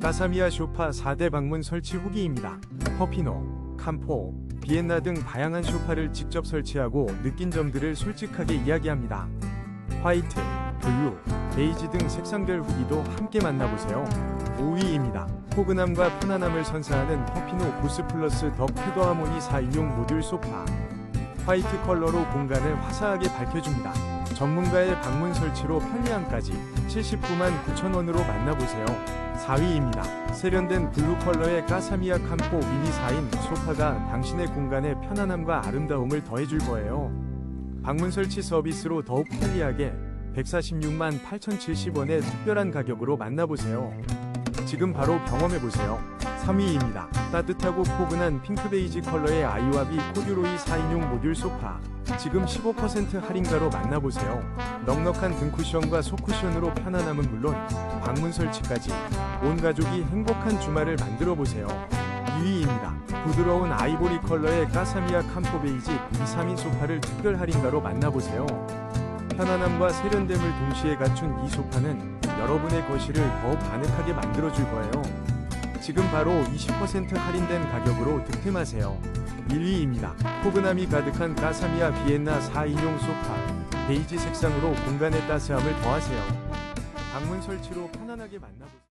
까사미아 쇼파 4대 방문 설치 후기입니다. 퍼피노, 캄포, 비엔나 등 다양한 쇼파를 직접 설치하고 느낀 점들을 솔직하게 이야기합니다. 화이트, 블루, 베이지 등 색상별 후기도 함께 만나보세요. 5위입니다. 포근함과 편안함을 선사하는 퍼피노 보스 플러스 더 쾌도 하모니 4인용 모듈 소파. 화이트 컬러로 공간을 화사하게 밝혀줍니다. 전문가의 방문 설치로 편리함까지 79만 9천원으로 만나보세요. 4위입니다. 세련된 블루 컬러의 까사미아 캄포 미니 4인 소파가 당신의 공간에 편안함과 아름다움을 더해줄 거예요. 방문 설치 서비스로 더욱 편리하게 146만 8,070원의 특별한 가격으로 만나보세요. 지금 바로 경험해보세요. 3위입니다. 따뜻하고 포근한 핑크 베이지 컬러의 아이와비 코듀로이 4인용 모듈 소파. 지금 15% 할인가로 만나보세요. 넉넉한 등 쿠션과 속쿠션으로 편안함은 물론 방문 설치까지 온 가족이 행복한 주말을 만들어 보세요. 2위입니다. 부드러운 아이보리 컬러의 까사미아 캄포 베이지 2, 3인 소파를 특별 할인가로 만나보세요. 편안함과 세련됨을 동시에 갖춘 이 소파는 여러분의 거실을 더욱 아늑하게 만들어줄 거예요. 지금 바로 20% 할인된 가격으로 득템하세요. 1위입니다. 포근함이 가득한 까사미아 비엔나 4인용 소파. 베이지 색상으로 공간의 따스함을 더하세요. 방문 설치로 편안하게 만나보세요.